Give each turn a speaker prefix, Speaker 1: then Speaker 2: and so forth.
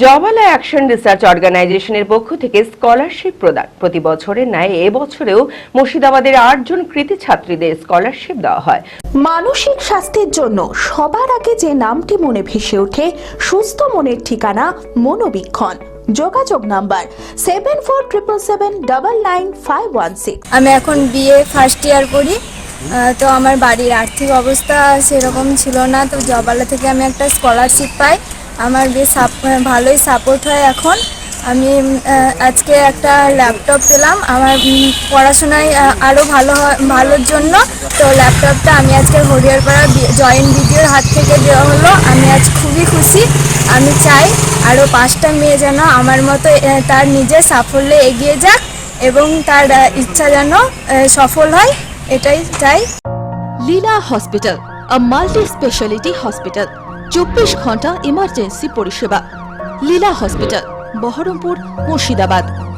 Speaker 1: জওয়ালা action research অর্গানাইজেশনের পক্ষ থেকে স্কলারশিপ প্রদান। প্রতি বছরের ন্যায় এবছরেও মুর্শিদাবাদের আটজন কৃতি ছাত্রীদের স্কলারশিপ দেওয়া হয়।
Speaker 2: মানসিক স্বাস্থ্যের জন্য সবার আগে যে নামটি মনে ভেসে ওঠে সুস্থ মনের ঠিকানা মনোবীক্ষণ। যোগাযোগ number seven four triple seven double nine five one six.
Speaker 3: আমি এখন বিএ ফার্স্ট ইয়ার পড়ি তো আমার বাড়ির আর্থিক অবস্থা সেরকম ছিল না তো জবালা থেকে আমি একটা স্কলারশিপ পাই। আমার বেশ সাপ- ভালোই সাপোর্ট হয় এখন। আমি আজকে একটা ল্যাপটপ পেলাম। আমার পড়াশোনায় আরও ভালো ভালোর জন্য। তো ল্যাপটপটা আমি আজকে হরিয়ারপাড়া জয়েন্ট ভিডিওর হাত থেকে দেওয়া হলো। আমি আজ খুবই খুশি। আমি চাই আরও পাঁচটা মেয়ে যেন আমার মতো তার নিজের সাফল্যে এগিয়ে যাক এবং তার ইচ্ছা যেন সফল হয়। এটাই চাই।
Speaker 4: Leela hospital, a multi speciality hospital. চব্বিশ ঘণ্টা ইমার্জেন্সি পরিষেবা। লীলা হসপিটাল বহরমপুর মুর্শিদাবাদ।